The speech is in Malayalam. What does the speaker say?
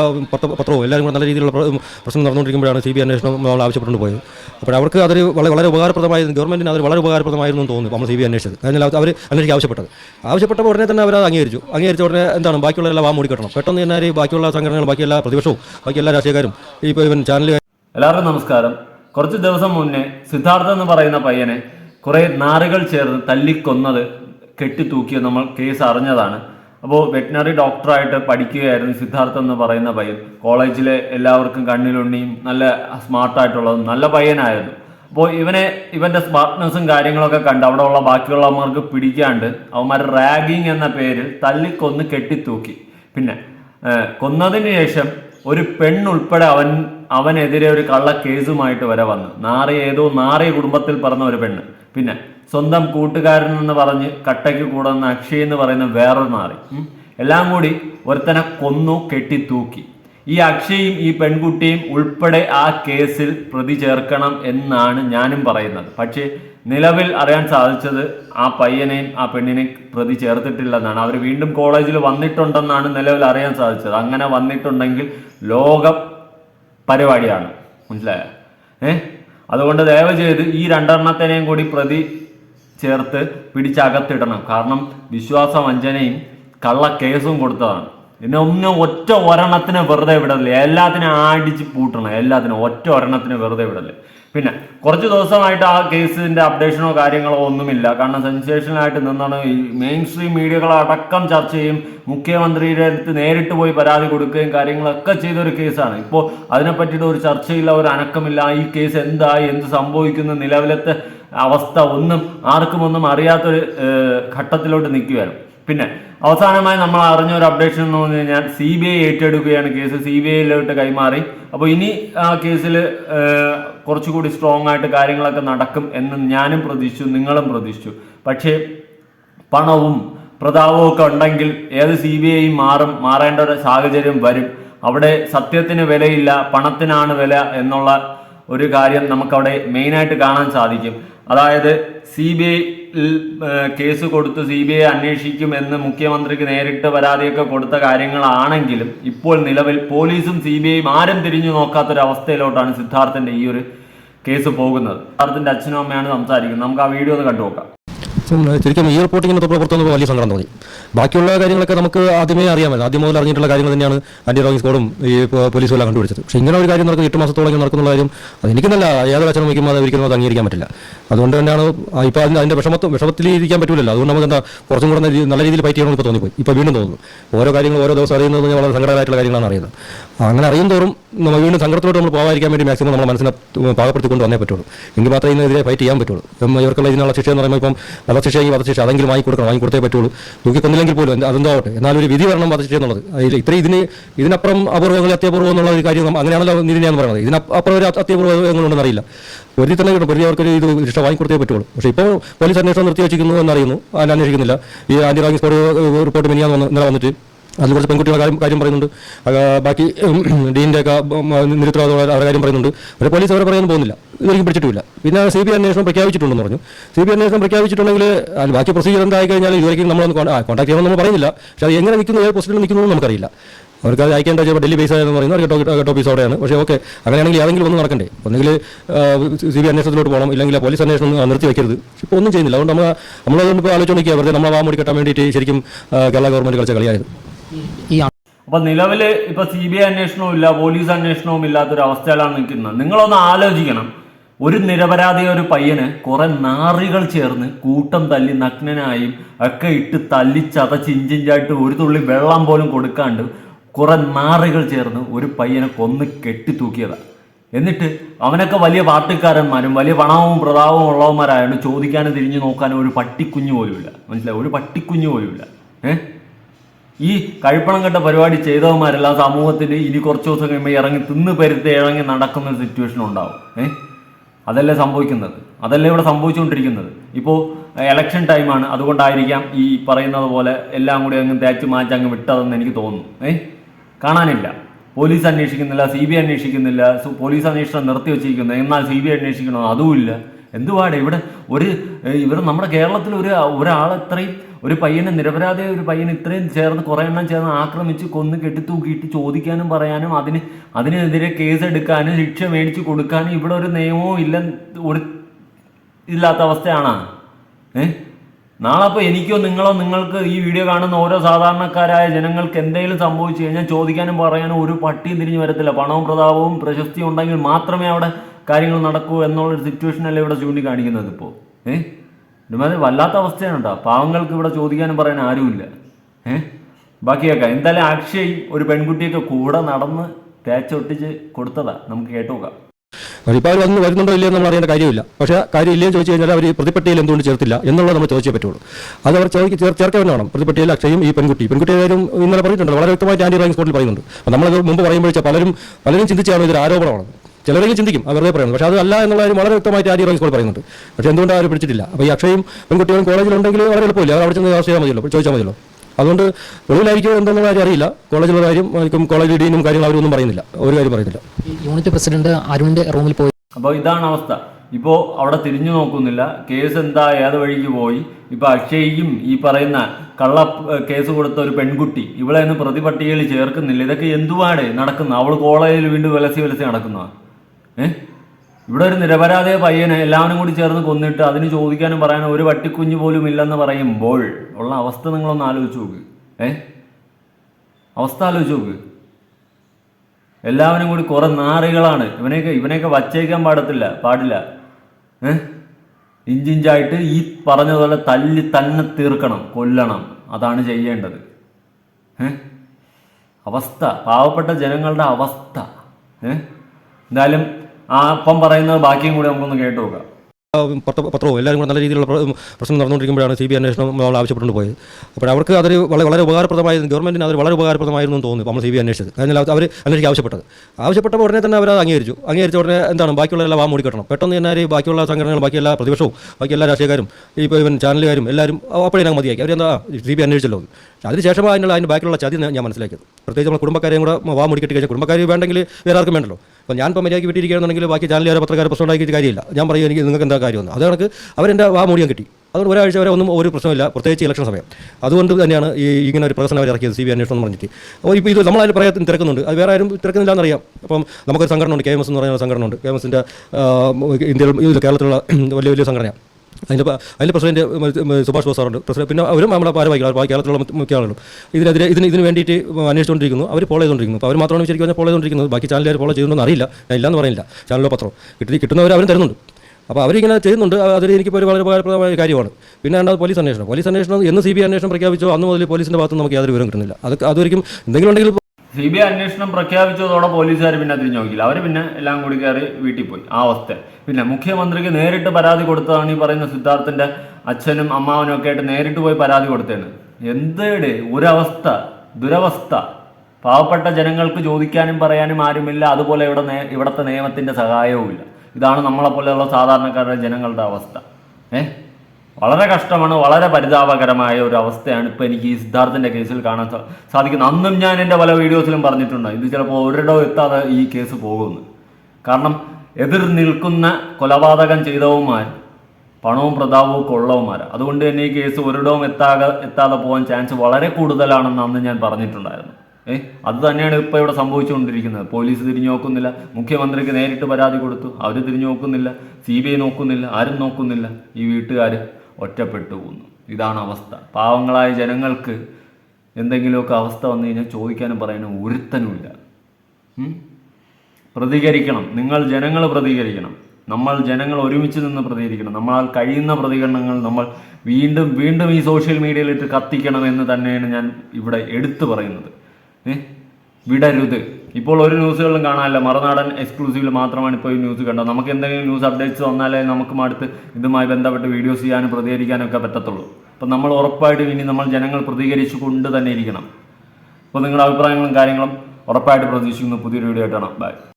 പത്രവും എല്ലാവരും കൂടെ നല്ല രീതിയിലുള്ള പ്രശ്നം നടന്നുകൊണ്ടിരിക്കുമ്പോഴാണ് സി ബി അന്വേഷണം നമ്മൾ ആവശ്യപ്പെട്ടുകൊണ്ട് പോയത്. അപ്പോൾ അവർക്ക് അതൊരു വളരെ വളരെ ഉപകാരപ്രദമായിരുന്നു. ഗവൺമെന്റിന് അതൊരു വളരെ ഉപകാരപ്രദമായിരുന്നു എന്ന് തോന്നുന്നു നമ്മൾ സി ബി അന്വേഷിച്ചത്. അതിനാൽ അവർ അന്വേഷിക്കാൻ ആവശ്യപ്പെട്ടത്. ആവശ്യപ്പെട്ടപ്പോൾ ഉടനെ തന്നെ അവർ അത് അംഗീകരിച്ചു. അംഗീകരിച്ച ഉടനെ എന്താണ് ബാക്കിയുള്ള എല്ലാം വാ മൂടിക്കെട്ടണം പെട്ടെന്ന് തന്നെ ബാക്കിയുള്ള സംഘടനകൾ ബാക്കി എല്ലാ പ്രതിപക്ഷവും ബാക്കി എല്ലാ രാഷ്ട്രീയക്കാരും ഇപ്പോൾ ഇവൻ ചാനൽ എല്ലാവർക്കും നമസ്കാരം. കുറച്ച് ദിവസം മുന്നേ സിദ്ധാർത്ഥ എന്ന് പറയുന്ന പയ്യനെ കുറേ നാറുകൾ ചേർന്ന് തല്ലിക്കൊന്നത് കെട്ടിത്തൂക്കിയ നമ്മൾ കേസ് അറിഞ്ഞതാണ്. അപ്പോൾ വെറ്റിനറി ഡോക്ടറായിട്ട് പഠിക്കുകയായിരുന്നു സിദ്ധാർത്ഥ എന്ന് പറയുന്ന പയ്യൻ. കോളേജിലെ എല്ലാവർക്കും കണ്ണിലുണ്ണിയും നല്ല സ്മാർട്ടായിട്ടുള്ളതും നല്ല പയ്യനായിരുന്നു. അപ്പോൾ ഇവനെ ഇവന്റെ സ്മാർട്ട്നെസ്സും കാര്യങ്ങളൊക്കെ കണ്ട് അവിടെ ഉള്ള ബാക്കിയുള്ളവന്മാർക്ക് പിടിക്കാണ്ട് അവന്മാർ റാഗിങ് എന്ന പേരിൽ തല്ലിക്കൊന്ന് കെട്ടിത്തൂക്കി. പിന്നെ കൊന്നതിന് ശേഷം ഒരു പെണ്ണുൾപ്പെടെ അവൻ അവനെതിരെ ഒരു കള്ള കേസുമായിട്ട് വരെ വന്നു. നാറി ഏതോ നാറിയ കുടുംബത്തിൽ പറഞ്ഞ ഒരു പെണ്ണ്. പിന്നെ സ്വന്തം കൂട്ടുകാരൻ എന്ന് പറഞ്ഞ് കട്ടയ്ക്ക് കൂടുന്ന അക്ഷയ് എന്ന് പറയുന്ന വേറൊരു മാറി. എല്ലാം കൂടി ഒരുത്തനെ കൊന്നു കെട്ടി തൂക്കി. ഈ അക്ഷയും ഈ പെൺകുട്ടിയും ഉൾപ്പെടെ ആ കേസിൽ പ്രതി ചേർക്കണം എന്നാണ് ഞാനും പറയുന്നത്. പക്ഷേ നിലവിൽ അറിയാൻ സാധിച്ചത് ആ പയ്യനെയും ആ പെണ്ണിനെയും പ്രതി ചേർത്തിട്ടില്ലെന്നാണ്. അവർ വീണ്ടും കോളേജിൽ വന്നിട്ടുണ്ടെന്നാണ് നിലവിൽ അറിയാൻ സാധിച്ചത്. അങ്ങനെ വന്നിട്ടുണ്ടെങ്കിൽ ലോക പരിപാടിയാണ്. മനസ്സിലായ? ഏഹ് അതുകൊണ്ട് ദയവ് ചെയ്ത് ഈ രണ്ടെണ്ണത്തിനെയും കൂടി പ്രതി ചേർത്ത് പിടിച്ചകത്തിടണം. കാരണം വിശ്വാസ വഞ്ചനയും കള്ള കേസും കൊടുത്തതാണ്. പിന്നെ ഒന്നും ഒറ്റ ഒരെണ്ണത്തിന് വെറുതെ വിടല്ലേ? എല്ലാത്തിനും ആടിച്ച് പൂട്ടണം. എല്ലാത്തിനും ഒറ്റ ഒരെണ്ണത്തിന് വെറുതെ വിടല്ലേ? പിന്നെ കുറച്ച് ദിവസമായിട്ട് ആ കേസിന്റെ അപ്ഡേഷനോ കാര്യങ്ങളോ ഒന്നുമില്ല. കാരണം സെൻസേഷനായിട്ട് നിന്നാണ് ഈ മെയിൻ സ്ട്രീം മീഡിയകൾ അടക്കം ചർച്ച ചെയ്യും. മുഖ്യമന്ത്രിയുടെ അടുത്ത് നേരിട്ട് പോയി പരാതി കൊടുക്കുകയും കാര്യങ്ങളൊക്കെ ചെയ്തൊരു കേസാണ്. ഇപ്പോൾ അതിനെ പറ്റിയിട്ട് ഒരു ചർച്ചയില്ല ഒരു അനക്കമില്ല. ഈ കേസ് എന്തായി? എന്ത് സംഭവിക്കുന്നു? നിലവിലത്തെ അവസ്ഥ ഒന്നും ആർക്കും ഒന്നും അറിയാത്തൊരു ഘട്ടത്തിലോട്ട് നിൽക്കുകയായിരുന്നു പിന്നെ അവസാനമായി നമ്മൾ അറിഞ്ഞ ഒരു അപ്ഡേഷൻ എന്ന് പറഞ്ഞു കഴിഞ്ഞാൽ സി ബി ഐ ഏറ്റെടുക്കുകയാണ് കേസ് സി ബി ഐയിലോട്ട് കൈമാറി. അപ്പോൾ ഇനി ആ കേസിൽ കുറച്ചുകൂടി സ്ട്രോങ് ആയിട്ട് കാര്യങ്ങളൊക്കെ നടക്കും എന്ന് ഞാനും പ്രതീക്ഷിച്ചു നിങ്ങളും പ്രതീക്ഷിച്ചു. പക്ഷേ പണവും പ്രതാപവും ഒക്കെ ഉണ്ടെങ്കിൽ ഏത് സി ബി ഐ മാറും മാറേണ്ട ഒരു സാഹചര്യം വരും. അവിടെ സത്യത്തിന് വിലയില്ല പണത്തിനാണ് വില എന്നുള്ള ഒരു കാര്യം നമുക്കവിടെ മെയിനായിട്ട് കാണാൻ സാധിക്കും. അതായത് സി ബി ഐ കേസ് കൊടുത്ത് സി ബി ഐ അന്വേഷിക്കുമെന്ന് മുഖ്യമന്ത്രിക്ക് നേരിട്ട് പരാതിയൊക്കെ കൊടുത്ത കാര്യങ്ങളാണെങ്കിലും ഇപ്പോൾ നിലവിൽ പോലീസും സി ബി ഐയും ആരും തിരിഞ്ഞു നോക്കാത്തൊരവസ്ഥയിലോട്ടാണ് സിദ്ധാർത്ഥന്റെ ഈ ഒരു കേസ് പോകുന്നത്. സിദ്ധാർത്ഥന്റെ അച്ഛനും അമ്മയാണ് സംസാരിക്കുന്നത്. നമുക്ക് ആ വീഡിയോ ഒന്ന് കണ്ടു നോക്കാം ശരിക്കും ഈ റിപ്പോർട്ടിങ്ങിന് പുറത്തു വന്നപ്പോൾ വലിയ സങ്കടം തോന്നി. ബാക്കിയുള്ള കാര്യങ്ങളൊക്കെ നമുക്ക് ആദ്യമേ അറിയാമല്ലോ ആദ്യം മുതൽ അറിഞ്ഞിട്ടുള്ള കാര്യങ്ങൾ തന്നെയാണ് ആന്റി റോയിങ് സ്കോഡും ഈ പോലീസും എല്ലാം കണ്ടുപിടിച്ചത്. പക്ഷേ ഇങ്ങനെ ഒരു കാര്യം നടക്കുന്ന എട്ട് മാസത്തോളം നടക്കുന്ന കാര്യം അത് എനിക്കെന്നല്ല ഏതൊരു അച്ഛനും വയ്ക്കുമ്പോൾ അത് ഒരിക്കലും അത് അംഗീകരിക്കാൻ പറ്റില്ല. അതുകൊണ്ട് തന്നെയാണ് ഇപ്പോൾ അതിന്റെ അതിന്റെ വിഷമത്വം വിഷമത്തിൽ ഇരിക്കാൻ പറ്റില്ലല്ലോ അതുകൊണ്ട് നമുക്ക് എന്താ കുറച്ചും കൂടെ നല്ല രീതിയിൽ ഫൈറ്റ് ചെയ്യണമെന്ന് ഇപ്പോൾ തോന്നിപ്പോയി. ഇപ്പോൾ വീണ്ടും തോന്നുന്നു. ഓരോ കാര്യങ്ങളും ഓരോ ദിവസം അറിയുന്നത് വളരെ സങ്കടമായിട്ടുള്ള കാര്യങ്ങളാണ് അറിയുന്നത്. അങ്ങനെ അറിയും തോറും നമ്മൾ വീണ്ടും സങ്കടത്തിലോട്ട് നമ്മൾ പോകാതിരിക്കാൻ വേണ്ടി മാക്സിമം നമ്മൾ മനസ്സിനെ പാകപ്പെടുത്തിക്കൊണ്ട് വന്നേ പറ്റുള്ളൂ. എങ്കിൽ മാത്രമേ ഇതിനെതിരെ ഫൈറ്റ് ചെയ്യാൻ പറ്റുള്ളൂ. ഇപ്പം ഇവർക്കുള്ള ഇതിനുള്ള ശിക്ഷ എന്ന് പറയുമ്പോൾ ഇപ്പം വധശിക്ഷയെങ്കിൽ വധശിക്ഷ അതെങ്കിലും വാങ്ങി കൊടുക്കണം വാങ്ങി കൊടുത്തേ പറ്റുള്ളൂ. തൂക്കിക്കൊന്നില്ലെങ്കിൽ പോലും അതെന്താവട്ടെ അതെന്തോ എന്നാലും ഒരു വിധി വരണം വധശിക്ഷ എന്നുള്ളത്. അതിൽ ഇത്ര ഇതിന് ഇതിനപ്പുറം അപൂർവങ്ങൾ അത്യപൂർവം എന്നുള്ള ഒരു കാര്യം അങ്ങനെയാണല്ലോ ഞാൻ പറയുന്നത്. ഇതിനപ്പുറം ഒരു അത്യപൂർവങ്ങളുണ്ടെന്ന് അറിയില്ല. ഒരു തന്നെ കിട്ടും. ഒരു അവർക്കൊരു ഇത് ശിക്ഷ വാങ്ങി കൊടുത്തേ പറ്റുള്ളൂ. പക്ഷേ ഇപ്പോൾ പോലീസ് അന്വേഷണം നിർത്തി വെച്ചിരിക്കുന്നു എന്നറിയുന്നു. അതിൽ അന്വേഷിക്കുന്നില്ല. ഈ ആന്റി സ്കോഡ് റിപ്പോർട്ട് മിനിയാന്ന് ഇന്നലെ വന്നിട്ട് അതിൽ കുറച്ച് പെൺകുട്ടികളുടെ കാര്യം പറയുന്നുണ്ട്. ബാക്കി ഡീന്റെ ഒക്കെ നിരുത്തരവാദമുള്ള അവരുടെ കാര്യം പറയുന്നുണ്ട്. പക്ഷേ പോലീസ് അവരെ പറയാൻ പോകുന്നില്ല. ഇതൊരിക്കലും പിടിച്ചിട്ടില്ല. പിന്നെ സി ബി അന്വേഷണം പ്രഖ്യാപിച്ചിട്ടുണ്ടെന്ന് പറഞ്ഞു. സി ബി അന്വേഷണം പ്രഖ്യാപിച്ചിട്ടുണ്ടെങ്കിൽ അത് ബാക്കി പ്രൊസീജിയർ എന്തായി കഴിഞ്ഞാൽ ഇതുവരെയും നമ്മളൊന്ന് കോൺടാക്ട് ചെയ്യണമെന്ന് നമ്മൾ പറയുന്നില്ല. പക്ഷേ അത് എങ്ങനെ നിൽക്കുന്നു ഏത് പൊസിഷനിൽ നിൽക്കുന്നു എന്ന് നമുക്കറിയില്ല. അവർക്ക് അത് അയക്കേണ്ട ചിലപ്പോൾ ഡൽഹി ബേസ് ആയെന്ന് പറയുന്നത് ഹെഡ് ഓഫീസ് അവിടെയാണ് പക്ഷേ ഓക്കെ. അങ്ങനെയാണെങ്കിൽ ഏതെങ്കിലും ഒന്ന് നടക്കണ്ടേ? ഒന്നെങ്കിൽ സി ബി അന്വേഷണത്തിലോട്ട് പോകണം. ഇല്ലെങ്കിൽ പോലീസ് അന്വേഷണം നിർത്തി വെക്കരുത്. ഇപ്പോൾ ഒന്നും ചെയ്യുന്നില്ല. അതുകൊണ്ട് നമ്മൾ നമ്മളതുകൊണ്ട് ഇപ്പോൾ ആലോചിച്ചുകൊണ്ടിരിക്കുക വെറുതെ നമ്മൾ വാ മൂടി കെട്ടാൻ വേണ്ടിയിട്ട് ശരിക്കും കേരള ഗവൺമെന്റ് കളിച്ച കളിയായത്. അപ്പൊ നിലവിൽ ഇപ്പൊ സി ബി ഐ അന്വേഷണവും ഇല്ല പോലീസ് അന്വേഷണവും ഇല്ലാത്തൊരു അവസ്ഥയിലാണ് നിൽക്കുന്നത്. നിങ്ങളൊന്ന് ആലോചിക്കണം. ഒരു നിരപരാധിയ ഒരു പയ്യന് കുറെ നാറികൾ ചേർന്ന് കൂട്ടം തല്ലി നഗ്നനായും ഒക്കെ ഇട്ട് തല്ലി ചതച്ച് ഒരു തുള്ളി വെള്ളം പോലും കൊടുക്കാണ്ട് കുറെ നാറികൾ ചേർന്ന് ഒരു പയ്യനെ കൊന്ന് കെട്ടി തൂക്കിയതാണ് എന്നിട്ട് അവനൊക്കെ വലിയ പാർട്ടിക്കാരന്മാരും വലിയ പണവും പ്രതാപവും ഉള്ളവന്മാരായതുകൊണ്ട് ചോദിക്കാനും തിരിഞ്ഞു നോക്കാനും ഒരു പട്ടിക്കുഞ്ഞു പോലുമില്ല. മനസ്സിലായി? ഒരു പട്ടിക്കുഞ്ഞു പോലുമില്ല. ഏഹ് ഈ കഴിപ്പണം കെട്ട പരിപാടി ചെയ്തവന്മാരെല്ലാം സമൂഹത്തിൽ ഇനി കുറച്ച് ദിവസം കഴിയുമ്പോൾ ഇറങ്ങി തിന്ന് പരുത്തി ഇറങ്ങി നടക്കുന്ന സിറ്റുവേഷൻ ഉണ്ടാവും. ഏഹ് അതല്ലേ സംഭവിക്കുന്നത്. അതല്ലേ ഇവിടെ സംഭവിച്ചുകൊണ്ടിരിക്കുന്നത്. ഇപ്പോൾ എലക്ഷൻ ടൈമാണ് അതുകൊണ്ടായിരിക്കാം ഈ പറയുന്നത് പോലെ എല്ലാം കൂടി അങ്ങ് തേച്ച് മാറ്റി അങ്ങ് വിട്ടതെന്ന് എനിക്ക് തോന്നുന്നു. ഏഹ് കാണാനില്ല. പോലീസ് അന്വേഷിക്കുന്നില്ല സി ബി ഐ അന്വേഷിക്കുന്നില്ല പോലീസ് അന്വേഷണം നിർത്തി വെച്ചിരിക്കുന്നു. എന്നാൽ സി ബി ഐ അന്വേഷിക്കണോ അതുമില്ല. എന്തുവാടെ ഇവിടെ ഒരു ഇവിടെ നമ്മുടെ കേരളത്തിൽ ഒരു ഒരാൾ ഇത്രയും ഒരു പയ്യനെ നിരപരാധിയായ ഒരു പയ്യനെ ഇത്രയും ചേർന്ന് കുറേ എണ്ണം ചേർന്ന് ആക്രമിച്ച് കൊന്ന് കെട്ടിത്തൂക്കിയിട്ട് ചോദിക്കാനും പറയാനും അതിന് അതിനെതിരെ കേസ് എടുക്കാനും ശിക്ഷ മേടിച്ച് കൊടുക്കാനും ഇവിടെ ഒരു നിയമവും ഇല്ല ഒരു ഇല്ലാത്ത അവസ്ഥയാണ്. ഏ? നാളെ അപ്പോൾ എനിക്കോ നിങ്ങളോ നിങ്ങൾക്ക് ഈ വീഡിയോ കാണുന്ന ഓരോ സാധാരണക്കാരായ ജനങ്ങൾക്ക് എന്തെങ്കിലും സംഭവിച്ചു കഴിഞ്ഞാൽ ചോദിക്കാനും പറയാനും ഒരു പട്ടിയും തിരിഞ്ഞു വരത്തില്ല. പണവും പ്രതാപവും പ്രശസ്തിയും ഉണ്ടെങ്കിൽ മാത്രമേ അവിടെ കാര്യങ്ങൾ നടക്കൂ എന്നുള്ളൊരു സിറ്റുവേഷനല്ലേ ഇവിടെ ചൂണ്ടിക്കാണിക്കുന്നത് ഇപ്പോൾ ഏ? ഒരുമാതിരി വല്ലാത്ത അവസ്ഥയാണ് കേട്ടോ. പാവങ്ങൾക്ക് ഇവിടെ ചോദിക്കാനും പറയാൻ ആരുമില്ല. ഏ? ബാക്കി കേൾക്കാം. എന്തായാലും അക്ഷയ് ഒരു പെൺകുട്ടിയൊക്കെ കൂടെ നടന്ന് തേച്ചൊട്ടിച്ച് കൊടുത്തതാ. നമുക്ക് കേട്ടു നോക്കാം ഇപ്പോൾ അവർ വന്ന് വരുന്നുണ്ടോ ഇല്ലയോ നമ്മൾ അറിയേണ്ട കാര്യമില്ല. പക്ഷേ കാര്യം ഇല്ലയെന്ന് ചോദിച്ചു കഴിഞ്ഞാൽ അവർ പ്രതിപട്ടിയിൽ എന്തുകൊണ്ട് ചേർത്തില്ല എന്നുള്ളത് നമ്മൾ ചോദിച്ചേ പറ്റുള്ളൂ. അത് അവർ ചോദിക്ക് ചേർ ചേർക്കാൻ വേണം പ്രതിപട്ടിയിൽ അക്ഷയും ഈ പെൺകുട്ടി? പെൺകുട്ടി കാര്യം ഇന്നലെ പറഞ്ഞിട്ടുണ്ട്. വളരെ വ്യക്തമായിട്ട് ആന്റി റൈൻസ് സ്പോട്ടിൽ പറയുന്നുണ്ട്. അപ്പോൾ നമ്മളത് മുമ്പ് പറയുമ്പോഴേ പലരും പലരും ചിന്തിച്ചാണ് ഇതൊരു ആരോപണമാണ് ചിലരെങ്കിലും ചിന്തിക്കും അത് വെറുതെ പറയുന്നത്. പക്ഷേ അത് അല്ല എന്നുള്ള കാര്യം വളരെ വ്യക്തമായിട്ട് ആര്യ ഇറങ്ങി സ്കൂൾ പറയുന്നുണ്ട്. പക്ഷേ എന്തുകൊണ്ടാണ് അവർ പിടിച്ചിട്ടില്ല? അപ്പോൾ ഈ അക്ഷയും പെൺകുട്ടികളും കോളേജിലുണ്ടെങ്കിൽ വളരെ എളുപ്പമില്ല? അവർ അവിടെ ചെന്ന് ചെയ്താൽ മതിയല്ലോ ചോദിച്ചാൽ മതിയല്ലോ. അതുകൊണ്ട് ഒളിവിലായിരിക്കും എന്തെന്നുള്ള കാര്യം അറിയില്ല. കോളേജിലുള്ള കാര്യം ആയിരിക്കും കോളേജ് ഡീനും കാര്യങ്ങളും അവരൊന്നും പറയുന്നില്ല. ഒരു കാര്യം പറയുന്നില്ല. ഈ യൂണിറ്റ് പ്രസിഡന്റ് അരുണിന്റെ റൂമിൽ പോയി. അപ്പോൾ ഇതാണ് അവസ്ഥ. ഇപ്പോൾ അവിടെ തിരിഞ്ഞു നോക്കുന്നില്ല. കേസ് എന്താ ഏത് വഴിക്ക് പോയി? ഇപ്പോൾ അക്ഷയ്ക്കും ഈ പറയുന്ന കള്ള കേസ് കൊടുത്ത ഒരു പെൺകുട്ടി ഇവളെ ഒന്ന് പ്രതിപട്ടികയിൽ ചേർക്കുന്നില്ല. ഇതൊക്കെ എന്തുവാണ് നടക്കുന്നത്? അവൾ കോളേജിൽ വീണ്ടും വിലസി വിലസി നടക്കുന്ന ഇവിടെ ഒരു നിരപരാധിയ പയ്യനെ എല്ലാവരും കൂടി ചേർന്ന് കൊന്നിട്ട് അതിന് ചോദിക്കാനും പറയാനും ഒരു വട്ടിക്കുഞ്ഞ് പോലും ഇല്ലെന്ന് പറയുമ്പോൾ ഉള്ള അവസ്ഥ നിങ്ങളൊന്ന് ആലോചിച്ച് നോക്ക്. ഏ? അവസ്ഥ ആലോചിച്ച് നോക്ക്. എല്ലാവരും കൂടി കുറെ നാറികളാണ്. ഇവനെയൊക്കെ ഇവനെയൊക്കെ വച്ചേക്കാൻ പാടത്തില്ല പാടില്ല. ഏ? ഇഞ്ചിഞ്ചായിട്ട് ഈ പറഞ്ഞതുപോലെ തല്ലി തന്നെ തീർക്കണം കൊല്ലണം. അതാണ് ചെയ്യേണ്ടത്. ഏ? അവസ്ഥ. പാവപ്പെട്ട ജനങ്ങളുടെ അവസ്ഥ. ഏ? എന്തായാലും ആ അപ്പം പറയുന്നത് ബാക്കിയും കൂടി നമുക്കൊന്ന് കേട്ടു നോക്കാം. പത്രവും എല്ലാവരും കൂടെ നല്ല രീതിയിലുള്ള പ്രശ്നം നടന്നുകൊണ്ടിരിക്കുമ്പോഴാണ് സി ബി അന്വേഷണം നമ്മൾ ആവശ്യപ്പെട്ടുകൊണ്ട് പോയത്. അപ്പോൾ അവർക്ക് അതൊരു വളരെ വളരെ ഉപകാരപ്രദമായിരുന്നു. ഗവൺമെന്റിന് അതൊരു വളരെ ഉപകാരപ്രദമായിരുന്നു എന്ന് തോന്നുന്നു നമ്മൾ സി ബി അന്വേഷിച്ചത്. കാരണം അവർ അന്വേഷിക്കാൻ ആവശ്യപ്പെട്ടത്. ആവശ്യപ്പെട്ടപ്പോൾ ഉടനെ തന്നെ അവർ അത് അംഗീകരിച്ചു. അംഗീകരിച്ച ഉടനെ എന്താണ് ബാക്കിയുള്ള എല്ലാം വാ കെട്ടണം. പെട്ടെന്ന് തന്നെ ബാക്കിയുള്ള സംഘടനകൾ ബാക്കി എല്ലാ പ്രതിപക്ഷവും ബാക്കി എല്ലാ രാഷ്ട്രീയക്കാരും ഇപ്പോൾ ഇവൻ ചാനലുകാരും എല്ലാവരും അപ്പോഴേ ഞങ്ങൾ മതിയാക്കി. അവരെന്താ സി ബി അന്വേഷിച്ചല്ലോ. അതിനുശേഷം അതിനുള്ള അതിന്റെ ബാക്കിയുള്ള ചതി ഞാൻ മനസ്സിലാക്കിയത്. പ്രത്യേകിച്ച് നമ്മൾ കുടുംബക്കാരെയും കൂടെ വാ മൂടിക്കെട്ടി കഴിഞ്ഞാൽ കുടുംബക്കാർ വേണ്ടെങ്കിൽ വേറെ ആർക്കും വേണ്ടല്ലോ. അപ്പോൾ ഞാൻ ഇപ്പോൾ മര്യാദയ്ക്ക് വിട്ടിരിക്കുകയാണെന്നുണ്ടെങ്കിൽ ബാക്കി ചാനലുകാരെ പത്രക്കാരെ പ്രശ്നം ഉണ്ടാക്കിയിട്ട് കാര്യമില്ല. ഞാൻ പറയും എനിക്ക് നിങ്ങൾക്ക് എന്താ കാര്യമെന്ന്. അത് കണക്ക് അവരെന്റെ വാ മൂടിയാൻ കിട്ടി. അതുകൊണ്ട് ഒരാഴ്ച വരെ ഒന്നും ഒരു പ്രശ്നമില്ല പ്രത്യേകിച്ച് ഇലക്ഷൻ സമയം. അതുകൊണ്ട് തന്നെയാണ് ഈ ഇങ്ങനെ ഒരു പ്രശ്നം അവർ ഇറക്കിയത് സി ബി അന്വേഷണം പറഞ്ഞിട്ട്. അപ്പോൾ ഇപ്പോൾ ഇത് നമ്മളതിൽ പറയാൻ തിരക്കുന്നുണ്ട്. അത് വേറെ ആരും തിരക്കുന്നില്ല എന്നറിയാം അപ്പം നമുക്കൊരു സംഘടനയുണ്ട് കെ എം എസ് എന്ന് പറയുന്ന സംഘടന ഉണ്ട് കെ എം എസിന്റെ ഇന്ത്യയിൽ കേരളത്തിലുള്ള വലിയ വലിയ സംഘടനയാണ് അതിന്റെ അതിന്റെ പ്രസിഡന്റ് സുഭാഷ് ബോസ് സാറുണ്ട്. പ്രസിഡന്റ് പിന്നെ അവരും നമ്മുടെ ഭാരവാഹികൾ ബാക്കി കേരളത്തിലുള്ള മുഖ്യ- ആളുകളും. ഇതിനെതിരെ ഇതിന് ഇതിന് വേണ്ടിയിട്ട് അന്വേഷിച്ചുകൊണ്ടിരിക്കുന്നു. അവർ ഫോളോ ചെയ്തുകൊണ്ടിരിക്കുന്നു. അവർ മാത്രമാണ് ശരിക്കും ഫോളോ ചെയ്തുകൊണ്ടിരിക്കുന്നത്. ബാക്കി ചാനലുകാർ ഫോളോ ചെയ്യുന്നുണ്ടെന്ന് അറിയില്ല. ഞാൻ ഇല്ലാന്ന് പറയുന്നില്ല. ചാനലോ പത്രം കിട്ടി കിട്ടുന്നവർ അവരും തരുന്നുണ്ട്. അപ്പോൾ അവരിങ്ങനെ ചെയ്യുന്നുണ്ട്. അത് അതിൽ എനിക്കിപ്പോൾ ഒരു വളരെ ഉപകാരപ്രദമായ കാര്യമാണ്. പിന്നെ രണ്ടാമത് പോലീസ് അന്വേഷണം. പോലീസ് അന്വേഷണം എന്ന് സി ബി ഐ അന്വേഷണം പ്രഖ്യാപിച്ചോ അന്ന് മുതൽ പോലീസിന്റെ ഭാഗത്ത് നമുക്ക് യാതൊരു വിവരം കിട്ടുന്നില്ല. അത് അതൊരിക്കും എന്തെങ്കിലും ഉണ്ടെങ്കിൽ സി ബി ഐ അന്വേഷണം പ്രഖ്യാപിച്ചതോടെ പോലീസുകാർ പിന്നെ തിരിഞ്ഞു നോക്കിയില്ല. അവർ പിന്നെ എല്ലാം കൂടി കയറി വീട്ടിൽ പോയി. ആ അവസ്ഥ. പിന്നെ മുഖ്യമന്ത്രിക്ക് നേരിട്ട് പരാതി കൊടുത്തതാണ് ഈ പറയുന്ന സിദ്ധാർത്ഥന്റെ അച്ഛനും അമ്മാവനും ഒക്കെ ആയിട്ട് നേരിട്ട് പോയി പരാതി കൊടുത്തേണ് എന്തേടെ? ഒരവസ്ഥ. ദുരവസ്ഥ. പാവപ്പെട്ട ജനങ്ങൾക്ക് ചോദിക്കാനും പറയാനും ആരുമില്ല. അതുപോലെ ഇവിടെ ഇവിടുത്തെ നിയമത്തിന്റെ സഹായവുമില്ല. ഇതാണ് നമ്മളെ പോലെയുള്ള സാധാരണക്കാരുടെ ജനങ്ങളുടെ അവസ്ഥ. ഏ? വളരെ കഷ്ടമാണ് വളരെ പരിതാപകരമായ ഒരു അവസ്ഥയാണ് ഇപ്പോൾ എനിക്ക് ഈ സിദ്ധാർത്ഥിന്റെ കേസിൽ കാണാൻ സാധിക്കുന്നത്. അന്നും ഞാൻ എന്റെ പല വീഡിയോസിലും പറഞ്ഞിട്ടുണ്ട് ഇത് ചിലപ്പോൾ ഒരിടവും എത്താതെ ഈ കേസ് പോകുന്നു കാരണം എതിർ നിൽക്കുന്ന കൊലപാതകം ചെയ്തവന്മാർ പണവും പ്രതാപവും കൊള്ളവന്മാർ അതുകൊണ്ട് തന്നെ ഈ കേസ് ഒരിടവും എത്താതെ എത്താതെ പോകാൻ ചാൻസ് വളരെ കൂടുതലാണെന്ന് അന്ന് ഞാൻ പറഞ്ഞിട്ടുണ്ടായിരുന്നു. ഏ? അത് തന്നെയാണ് ഇപ്പോൾ ഇവിടെ സംഭവിച്ചുകൊണ്ടിരിക്കുന്നത്. പോലീസ് തിരിഞ്ഞു നോക്കുന്നില്ല. മുഖ്യമന്ത്രിക്ക് നേരിട്ട് പരാതി കൊടുത്തു. അവർ തിരിഞ്ഞു നോക്കുന്നില്ല. സി ബി ഐ നോക്കുന്നില്ല. ആരും നോക്കുന്നില്ല. ഈ വീട്ടുകാർ ഒറ്റപ്പെട്ടു പോകുന്നു ഇതാണ് അവസ്ഥ. പാവങ്ങളായ ജനങ്ങൾക്ക് എന്തെങ്കിലുമൊക്കെ അവസ്ഥ വന്നു കഴിഞ്ഞാൽ ചോദിക്കാനും പറയാനും ഒരുത്തനുമില്ല. പ്രതികരിക്കണം. നിങ്ങൾ ജനങ്ങൾ പ്രതികരിക്കണം. നമ്മൾ ജനങ്ങൾ ഒരുമിച്ച് നിന്ന് പ്രതികരിക്കണം. നമ്മളാൽ കഴിയുന്ന പ്രതികരണങ്ങൾ നമ്മൾ വീണ്ടും വീണ്ടും ഈ സോഷ്യൽ മീഡിയയിലിട്ട് കത്തിക്കണം എന്ന് തന്നെയാണ് ഞാൻ ഇവിടെ എടുത്തു പറയുന്നത്. വിടരുത്. ഇപ്പോൾ ഒരു ന്യൂസുകളിലും കാണാനില്ല. മറുനാടൻ എക്സ്ക്ലൂസീവിൽ മാത്രമാണ് ഇപ്പോൾ ഈ ന്യൂസ് കണ്ടത്. നമുക്ക് എന്തെങ്കിലും ന്യൂസ് അപ്ഡേറ്റ്സ് വന്നാലേ നമുക്ക് അടുത്ത് ഇതുമായി ബന്ധപ്പെട്ട് വീഡിയോസ് ചെയ്യാനും പ്രതികരിക്കാനും ഒക്കെ പറ്റത്തുള്ളൂ. അപ്പം നമ്മൾ ഉറപ്പായിട്ടും ഇനി നമ്മൾ ജനങ്ങൾ പ്രതികരിച്ചു കൊണ്ട് തന്നെ ഇരിക്കണം. അപ്പോൾ നിങ്ങളുടെ അഭിപ്രായങ്ങളും കാര്യങ്ങളും ഉറപ്പായിട്ട് പ്രതീക്ഷിക്കുന്നു. പുതിയൊരു വീഡിയോ ആയിട്ടാണ് ബൈ